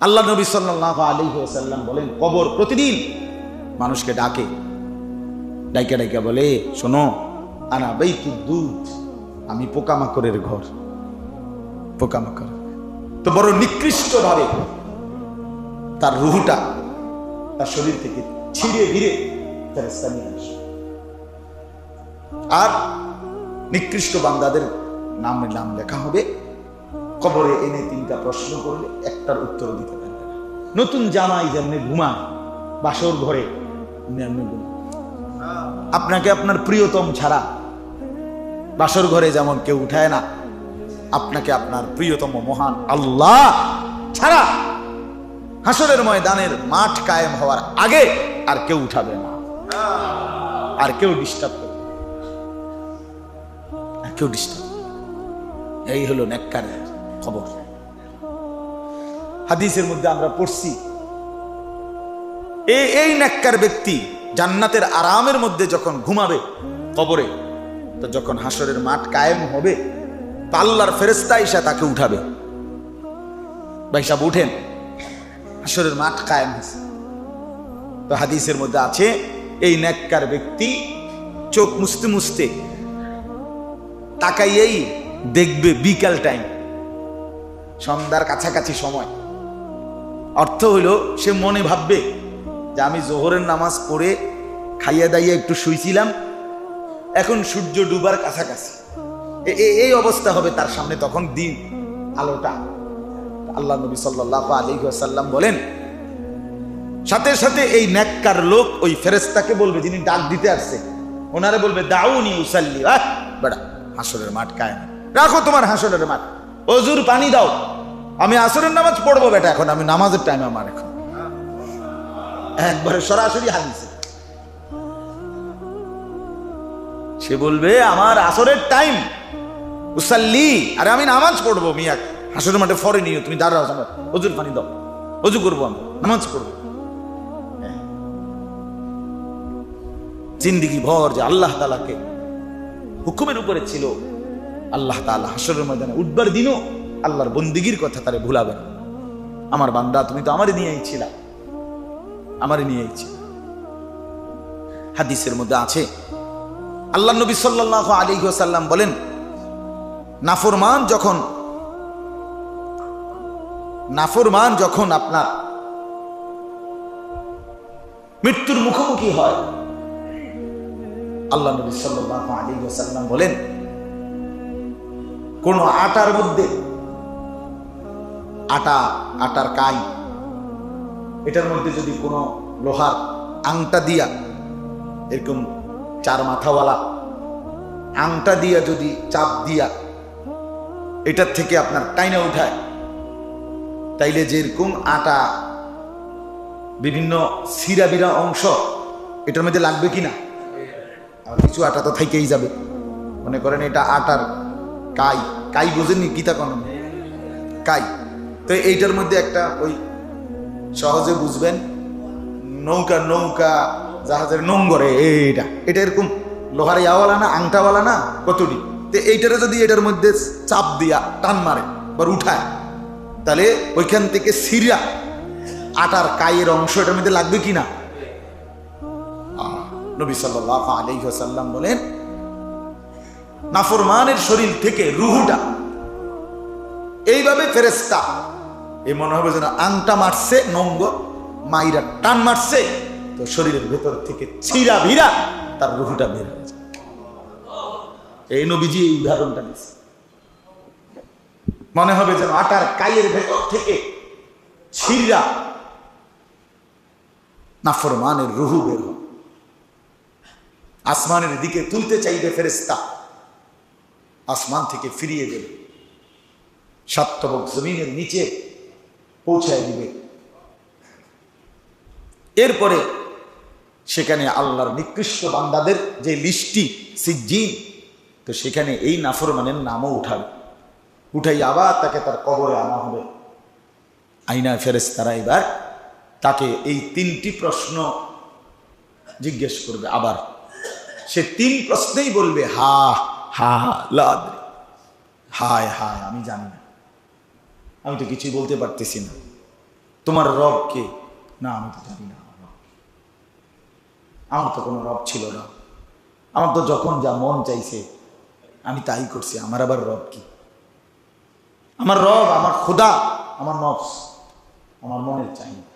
আল্লাহ নবী সাল্লাহ আলী সাল্লাম বলেন, কবর প্রতিদিন মানুষকে ডাকে। ডাইকা ডাইকা বলে, শোনো, আনা বেইতু দুধ আমি পোকামাকড়ের ঘর। পোকামাকড়। তো বড় নিকৃষ্ট ভাবে তার রুহুটা তার শরীর থেকে ছিঁড়ে ভিড়ে ফেরেস্তা নিয়ে আসে। আর নিকৃষ্ট বান্দাদের নামে নাম লেখা হবে কবরে এনে তিনটা প্রশ্ন করলে একটার উত্তর দিতে পারবে না। নতুন জামাই যেমনি ঘুমায় বাসর ঘরে আপনাকে আপনার প্রিয়তম ছাড়া বাসর ঘরে যেমন কেউ উঠায় না, আপনাকে আপনার প্রিয়তম মহান আল্লাহ ছাড়া হাসরের ময়দানের মাঠ কায়েম হওয়ার আগে আর কেউ উঠাবে না। আর কেউ ডিস্টার্ব করবে কেউ ডিস্টার্ব এই হলো নেককারের খবর। হাদিসের মধ্যে আমরা পড়ছি এই এই নেককার ব্যক্তি জান্নাতের আরামের মধ্যে যখন ঘুমাবে কবরে, তো যখন হাসরের মাঠ কায়েম হবে তো আল্লাহর ফেরেস্তা ইসা তাকে উঠাবে। ভাই সাহেব, উঠেন। হাসরের মাঠ কায়েম হয়েছে। তো হাদিসের মধ্যে আছে, এই নেককার ব্যক্তি চোখ মুছতে মুছতে তাকাইয়েই দেখবে বিকাল টাইম সন্ধ্যার কাছাকাছি সময়। অর্থ হইল, সে মনে ভাববে যে আমি জোহরের নামাজ পড়ে খাইয়া দাইয়া একটু শুইছিলাম, এখন সূর্য ডুবার কাছাকাছি। এই অবস্থা হবে তার সামনে তখন দিন, আলোটা। আল্লাহ নবী সাল্লাহ আলী সাল্লাম বলেন, সাথে সাথে এই ন্যাক্কার লোক ওই ফেরেস্তাকে বলবে, যিনি ডাক দিতে আসছে, ওনারে বলবে, দাউনি উসাল্লি। আহ, বেড়া, হাসরের মাঠ কায়েম। রাখো তোমার হাসরের মাঠ। অজুর পানি দাও। আমি আসরের নামাজ পড়ব বেটা এখন, আমি নামাজের টাইম আমার এখন। একবারে সরাসরি হাদিসে। সে বলবে, আমার আসরের টাইম উসাল্লি, আরে আমি নামাজ পড়ব, মিয়া। হাসরের মাঠে ফরে নিও, তুমি দাঁড়াও আমার অজুর পানি দাও। অজু করব আমি, নামাজ পড়ব। জিন্দিগি ভর যে আল্লাহ তালাকে হুকুমের উপরে ছিল। আল্লাহ তাআলা হাসরের ময়দানে উঠবার দিনও আল্লাহর বন্দিগির কথা তারে ভুলাবে না আমার বান্দা, তুমি তো আমারই নিয়েই ছিলা। আমারই নিয়েই ছিল। হাদিসের মধ্যে আছে, আল্লাহ নবী সাল্লাল্লাহু আলাইহি ওয়াসাল্লাম বলেন, নাফরমান যখন নাফরমান যখন আপনার মৃত্যুর মুখোমুখি হয়, আল্লাহ নবী সাল্লাল্লাহু আলাইহি ওয়াসাল্লাম বলেন কোন আটার মধ্যে। আটা, আটার কাই। এটার মধ্যে যদি কোনো লোহার আংটা দিয়া, এরকম চার মাথাওয়ালা আংটা দিয়া যদি চাপ দিয়া, এটার থেকে আপনার টাইনা উঠায়, তাইলে যেরকম আটা, বিভিন্ন সিরা বিরা অংশ, এটার মধ্যে লাগবে কি না? কিছু আটা তো থাইকেই যাবে। মনে করেন এটা আটার কাই কাই বোঝেননি গীতা কোন? কাই। তো এইটার মধ্যে একটা ওই সহজে বুঝবেন নৌকা নৌকা জাহাজের নোংরে এইটা। এটা এরকম লোহার ইয়াওয়ালা না আংটাওয়ালা না কতটি? তো এইটারে যদি এটার মধ্যে চাপ দিয়া টান মারে বা উঠায় তাহলে ওইখান থেকে সিরিয়া আটার কায়ের অংশ এটার মধ্যে লাগবে কি না? আহ, নবী সাল্লাহ বলেন নাফরমানের শরীর থেকে রুহুটা। এইভাবে ফেরেস্তা এই মনে হবে যেন আংটা মারছে, নঙ্গ মাইরা টান মারছে, তো শরীরের ভেতর থেকে ছিঁড়া ভিড়া তার রুহুটা বের হয়ে যায়। এই নবীজি এই উদাহরণটা দিচ্ছে মনে হবে যেন আটার কাইয়ের ভেতর থেকে ছিঁড়া নাফরমানের রুহু বের আসমানের দিকে তুলতে চাইবে ফেরেস্তা আসমান থেকে ফিরিয়ে দেবে। সাতবক জমিনের নিচে পৌঁছায় দিবে। এরপরে সেখানে আল্লাহর নিকৃষ্ট বান্দাদের যে লিস্টি, সিজ্জিন, তো সেখানে এই নাফরমানের নামও উঠাবে। উঠাই আবার তাকে তার কবরে আনা হবে। আইনা ফেরেস তারা এবার তাকে এই তিনটি প্রশ্ন জিজ্ঞেস করবে আবার। সে তিন প্রশ্নেই বলবে হা হা লাদ হায় হায়, আমি জানি না। আমি তো কিছুই বলতে পারতেছি না। তোমার রব কে? না, আমি তো জানি না আমার তো কোনো রব ছিল না। আমার তো যখন যা মন চাইছে, আমি তাই করছি। আমার আবার রব কি? আমার রব, আমার খোদা, আমার নফস, আমার মনের চাহিদা।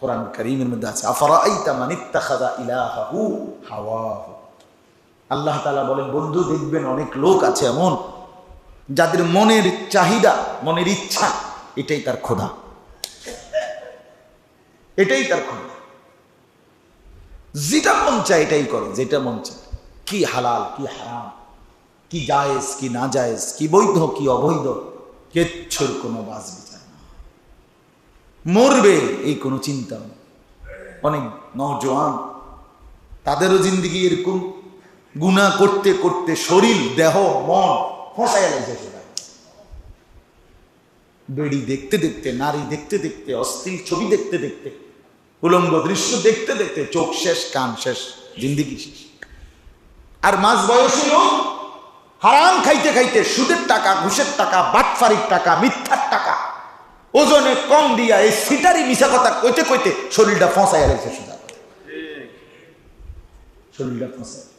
কোরআন করিমের মধ্যে আছে, আফরাইতা মান ইত্তাখাযা ইলাহাহু হাওয়াহু? আল্লাহ তাআলা বলেন, বন্ধু, দেখবেন অনেক লোক আছে এমন যাদের মনের চাহিদা, মনের ইচ্ছা, এটাই তার খোদা। এটাই তার খোদা। যেটা মন চায় এটাই করে, যেটা মন চায়। কি হালাল, কি হারাম, কি জায়েজ, কি না জায়েজ কি বৈধ, কি অবৈধ, কেচ্ছুর কোনো বাস বিচার না। মরবে এই কোনো চিন্তা অনেক নওজোয়ান, তাদেরও জিন্দিগি এরকম গুণা করতে করতে শরীর দেহ মন ফসাই লাগছে সেটা। বেড়ি দেখতে দেখতে নারী দেখতে দেখতে অস্থির ছবি দেখতে দেখতে উলঙ্গ দৃশ্য দেখতে দেখতে চোখ শেষ কান শেষ জিন্দিগি শেষ। আর মাঝ বয়সী লোক হারাম খাইতে খাইতে সুদের টাকা ঘুষের টাকা বাটফারির টাকা মিথ্যার টাকা ওজনে কম দিয়া এই সিটারি মিশা কথা কইতে কইতে শরীরটা ফসাইয়া রয়েছে সুদা। শরীরটা ফসায়।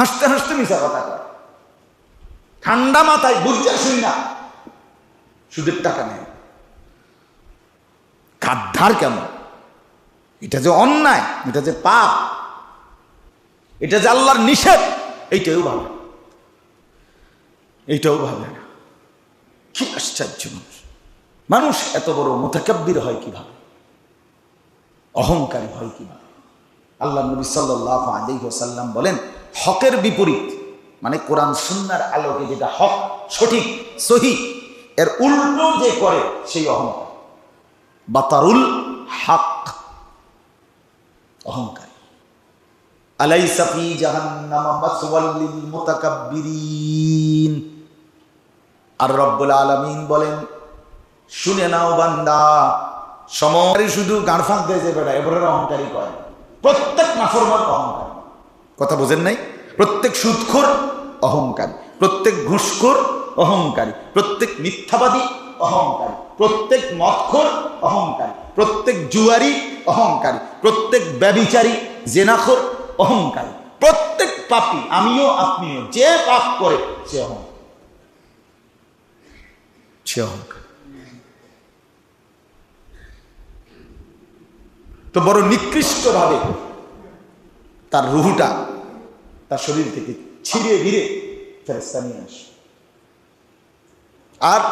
হাসতে হাসতে মিশা কথা কয়। ঠান্ডা মাথায় বুঝতে শুই না। সুদের টাকা নেই। কাদ্ধার কেমন? এটা যে অন্যায়, এটা যে পাপ, এটা যে আল্লাহর নিষেধ, এইটাও ভাবে। এইটাও ভাবে না। কি আশ্চর্য মানুষ। মানুষ এত বড় মোতাকাব্বির হয় কীভাবে? অহংকারী হয় কীভাবে? আল্লাহ নবী সাল্লাহ আলাইসাল্লাম বলেন হকের বিপরীত মানে কোরআন সুন্নার আলোকে যেটা হক সঠিক, সহি, এর উল্টো যে করে সেই অহংকার। বাতারুল হক, অহংকার। আলাইসা ফি জাহান্নামা বলেন, শুনে শুধু অহংকারী করে প্রত্যেক নাফরমান অহংকার। কথা বোঝেন নাই? প্রত্যেক সুদখোর অহংকারী, প্রত্যেক ঘুষখোর অহংকারী, প্রত্যেক মিথ্যাবাদী অহংকারী, প্রত্যেক মদখোর অহংকারী, প্রত্যেক জুয়ারি অহংকারী, প্রত্যেক ব্যবিচারী জেনাখোর অহংকারী, প্রত্যেক পাপী, আমিও, আপনিও, যে পাপ করে সে সে অহংকার। তো বড় নিকৃষ্টভাবে তার রুহুটা তার শরীর থেকে ছিঁড়ে ভিড়ে ফেরেস্তা নিয়ে আসে। আর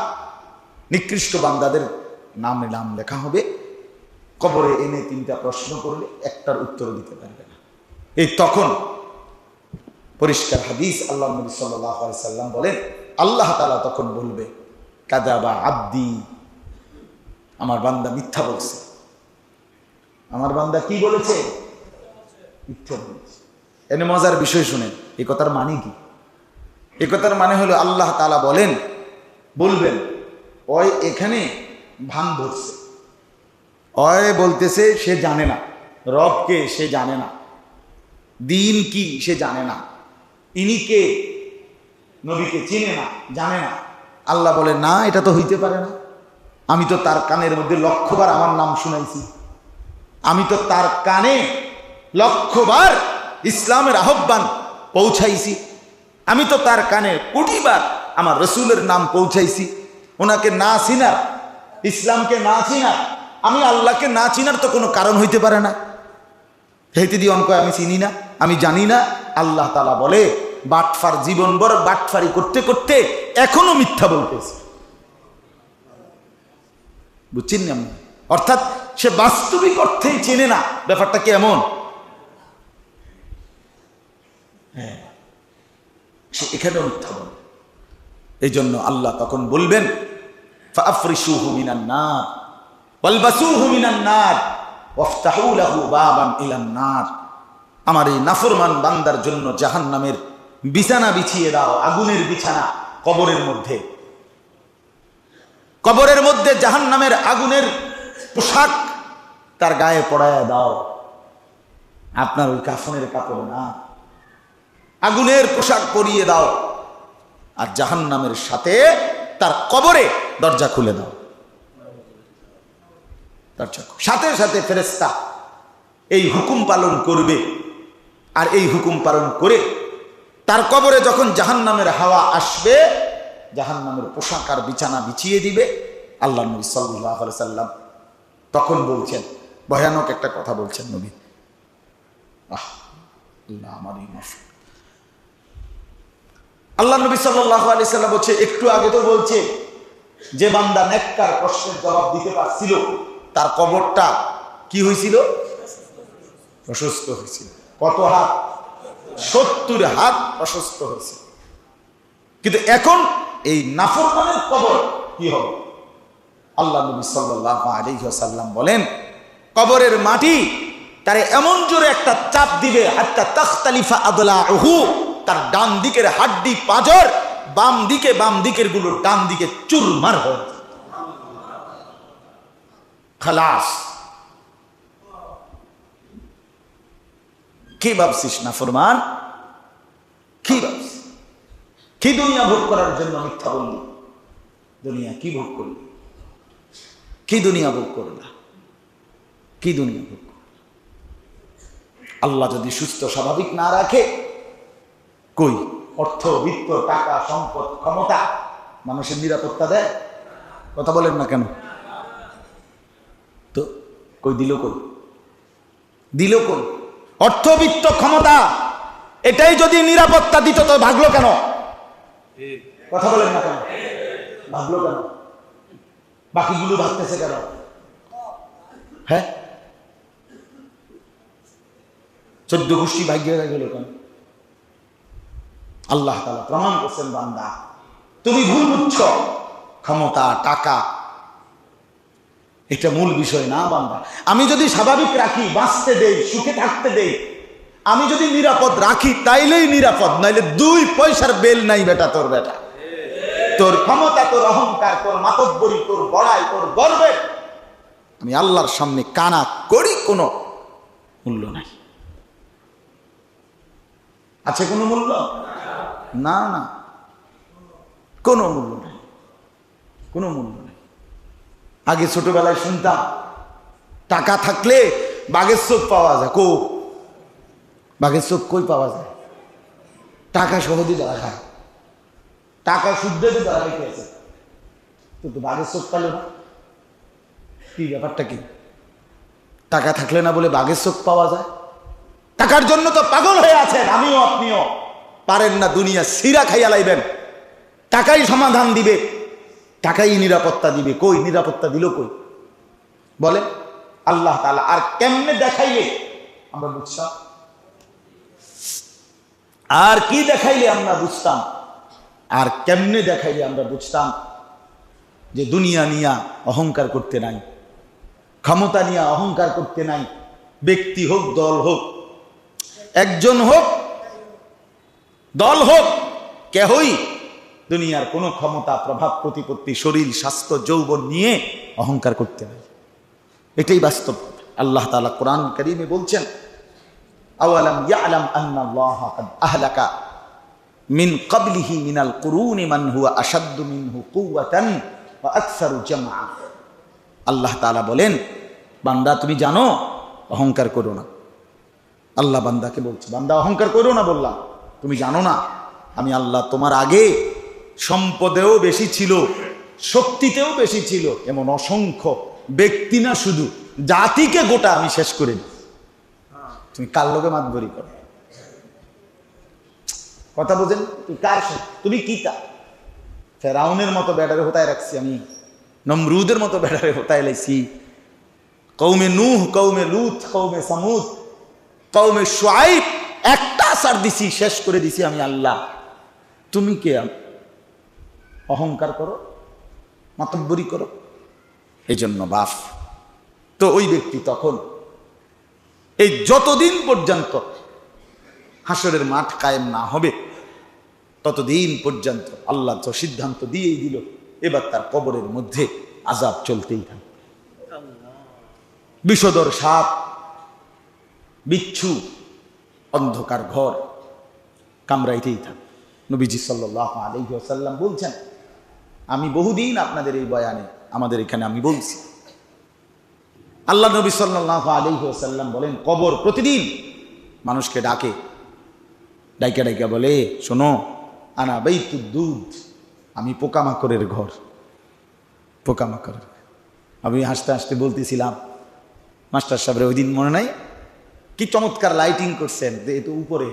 নিকৃষ্ট বান্দাদের নামে নাম লেখা হবে, কবরে এনে তিনটা প্রশ্ন করলে একটার উত্তর দিতে পারবে না। এই তখন পরিষ্কার হাদিস আল্লাহ নবী সাল্লাম বলেন, আল্লাহ তালা তখন বলবে কাদা বা আব্দি, আমার বান্দা মিথ্যা বলছে। আমার বান্দা কি বলেছে? মিথ্যা বলেছে। এনে মজার বিষয় শুনেন এই কথার মানে কি? এ কথার মানে হলো আল্লাহ তালা বলেন, বলবেন ওই এখানে ভান ধরছে। অয়, বলতেছে, সে জানে না। রবকে সে জানে না। দিন কি, সে জানে না। ইনি কে, নবীকে চিনে না, জানে না। আল্লাহ বলে, না, এটা তো হইতে পারে না। আমি তো তার কানের মধ্যে লক্ষবার আমার নাম শুনাইছি। আমি তো তার কানে লক্ষবার ইসলামের আহ্বান পৌঁছাইছি। আমি তো তার কানে কোটিবার আমার রসুলের নাম পৌঁছাইছি। ওনাকে না চিনার, ইসলামকে না চিনার, আমি আল্লাহকে না চিনার তো কোনো কারণ হইতে পারে না। হেতে দিয়ে অঙ্ক আমি চিনি না, আমি জানি না। আল্লাহ তালা বলে, বাটফার জীবনভর বাটফারি করতে করতে এখনও মিথ্যা বলতেছে। বুঝছেন না? অর্থাৎ সে বাস্তবিক অর্থেই চেনে না। ব্যাপারটা কেমন হ্যাঁ সে এখানে উত্থাপন এই জন্য আল্লাহ তখন বলবেন আমার এই নাফরমান বান্দার জন্য জাহান নামের বিছানা বিছিয়ে দাও, আগুনের বিছানা কবরের মধ্যে। কবরের মধ্যে জাহান নামের আগুনের পোশাক তার গায়ে পড়ায় দাও। আপনার ওই কাফনের কাপড় না। আগুনের পোশাক পরিয়ে দাও। আর জাহান্নামের সাথে তার কবরে দরজা খুলে দাও। দরজা সাথে সাথে ফেরেস্তা এই হুকুম পালন করবে। আর এই হুকুম পালন করে তার কবরে যখন জাহান্নামের হাওয়া আসবে, জাহান্নামের পোশাক আর বিছানা বিছিয়ে দিবে। আল্লাহ নবী সাল্লাহ সাল্লাম তখন বলছেন, ভয়ানক একটা কথা বলছেন নবী। আহ, আল্লাহ আমারই মাফ। আল্লাহ নবী সাল্লাহ আলি সাল্লাম বলছে একটু আগে তো বলছে যে বান্দা নেককার প্রশ্নের জবাব দিতে পারছিল, তার কবরটা কি হয়েছিল প্রশস্ত হয়েছিল কত হাত? সত্তর হাত প্রশস্ত হয়েছে কিন্তু এখন এই নাফরমানের কবর কি হবে? আল্লাহ নবী সাল্লাহ আলিহাসাল্লাম বলেন, কবরের মাটি তারে এমন জোরে একটা চাপ দিবে, হাত্তা তখতালিফা আদলা তার ডান দিকের হাড্ডি পাঁজর, বাম দিকে, বাম দিকেরগুলো ডান দিকে চুরমার। খালাস। কি ভাবছিস না ফরমান? কি ভাবছিস? কি দুনিয়া ভোগ করার জন্য মিথ্যা বললি? দুনিয়া কি ভোগ করলি? কি দুনিয়া ভোগ করলা? কি দুনিয়া ভোগ করলা? আল্লাহ যদি সুস্থ, স্বাভাবিক না রাখে কই? অর্থ, বিত্ত, টাকা, সম্পদ, ক্ষমতা, মানুষের নিরাপত্তা দেয়? কথা বলেন না কেন? তো কই, দিল কই? দিল কই? অর্থবিত্ত ক্ষমতা, এটাই যদি নিরাপত্তা দিত, তো ভাগলো কেন? কথা বলেন না কেন? ভাগলো কেন? বাকিগুলো ভাবতেছে কেন? হ্যাঁ? চোদ্দ গোষ্ঠী ভাগ্য গেল কেন? আল্লাহ তালা প্রমাণ করছেন, বান্দা। তুমি ভুল বুঝছ। ক্ষমতা, টাকা, এটা মূল বিষয় না, বান্দা। আমি যদি স্বাভাবিক রাখি, বাঁচতে দেই, সুখে থাকতে দেই, আমি যদি নিরাপদ রাখি, তাইলেই নিরাপদ, নাইলে দুই পয়সার বেল নাই বেটা তোর বেটা। তোর ক্ষমতা, তোর অহংকার, তোর মাতব্বরি, তোর বড়াই, তোর গর্বের, আমি আল্লাহর সামনে কানা করি কোনো মূল্য নাই। আছে কোনো মূল্য? না না। কোনো মূল্য নেই। কোনো মূল্য নেই। আগে ছোটবেলায় শুনতাম, টাকা থাকলে বাঘের চোখ পাওয়া যায়। কো? বাঘের চোখ কই পাওয়া যায়? টাকা সহজে ধরা খায় টাকা শুদ্ধ ধরা রেখেছে তো তো বাঘের চোখ পেল না। কি ব্যাপারটা কি? টাকা থাকলে না বলে বাঘের চোখ পাওয়া যায়? টাকার জন্য তো পাগল হয়ে আছেন, আমিও, আপনিও। পারেন না দুনিয়া, সিরা খাইয়া লাইবেন। টাকাই সমাধান দিবে, টাকাই নিরাপত্তা দিবে। কই? নিরাপত্তা দিল কই? বলে আল্লাহ তাআলা, আর কেমনে দেখাইলে? আমরা বুঝতাম। আর কি দেখাইলে আমরা বুঝতাম? আর কেমনে দেখাইলে আমরা বুঝতাম? যে দুনিয়া নিয়া অহংকার করতে নাই, ক্ষমতা নিয়ে অহংকার করতে নাই, ব্যক্তি হোক, দল হোক, একজন হোক দল হোক, কেহই দুনিয়ার কোনো ক্ষমতা, প্রভাব, প্রতিপত্তি, শরীর, স্বাস্থ্য, যৌবন নিয়ে অহংকার করতে নাই। এটাই বাস্তব। আল্লাহ তাআলা কোরআন করিমে বলছেন আহলাকা মিন হুয়া আল্লাহ বলেন, বান্দা তুমি জানো, অহংকার করো না। আল্লাহ বান্দাকে বলছে, বান্দা অহংকার করো না বললাম। তুমি জানো না, আমি আল্লাহ তোমার আগে সম্পদেও বেশি ছিল, শক্তিতেও বেশি ছিল, এমন অসংখ্য ব্যক্তি না শুধু, জাতিকে গোটা আমি শেষ করে দিই। তুমি কার লোকে মাতবরি করো? কথা বোঝেন? কার তুমি কি তা? ফেরাউনের মতো ব্যাটারে হোতায় রাখছি আমি, নমরুদের মতো ব্যাটারে হোতায় লাইছি। কৌমে নুহ কৌমে লুত কৌমে সামুদ কৌমে সোয়াইব একটা আসার দিছি, শেষ করে দিছি আমি আল্লাহ। তুমি কে? অহংকার করো, মাতব্বরি করো। এই জন্য বাফ। তো ওই ব্যক্তি তখন এই যতদিন পর্যন্ত হাসরের মাঠ কায়েম না হবে, ততদিন পর্যন্ত আল্লাহ তো সিদ্ধান্ত দিয়েই দিল, এবার তার কবরের মধ্যে আজাব চলতেই থাকে। বিষদর সাপ, বিচ্ছু অন্ধকার ঘর। কামড়াইতেই থাকে। নবীজি সাল্লাহ আলহি বলছেন, আমি বহুদিন আপনাদের এই বয়ানে, আমাদের এখানে আমি বলছি। আল্লাহ নবী সাল্লাহ আলহিহাসাল্লাম বলেন, কবর প্রতিদিন মানুষকে ডাকে। ডাইকা ডাইকা বলে, শোনো, আনা বেই দুধ আমি পোকামাকড়ের ঘর। পোকামাকড়ের আমি হাসতে হাসতে বলতেছিলাম, মাস্টার সাহেবের ওই দিন মনে নাই? কি চমৎকার লাইটিং করছেন? তো উপরে।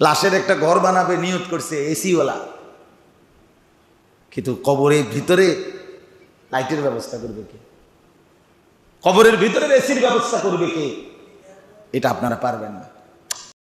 লাশের একটা ঘর বানাবে নিয়ত করছে এসিওয়ালা। কিন্তু কবরের ভিতরে লাইটের ব্যবস্থা করবে কে? কবরের ভিতরে এসির ব্যবস্থা করবে কে? এটা আপনারা পারবেন না।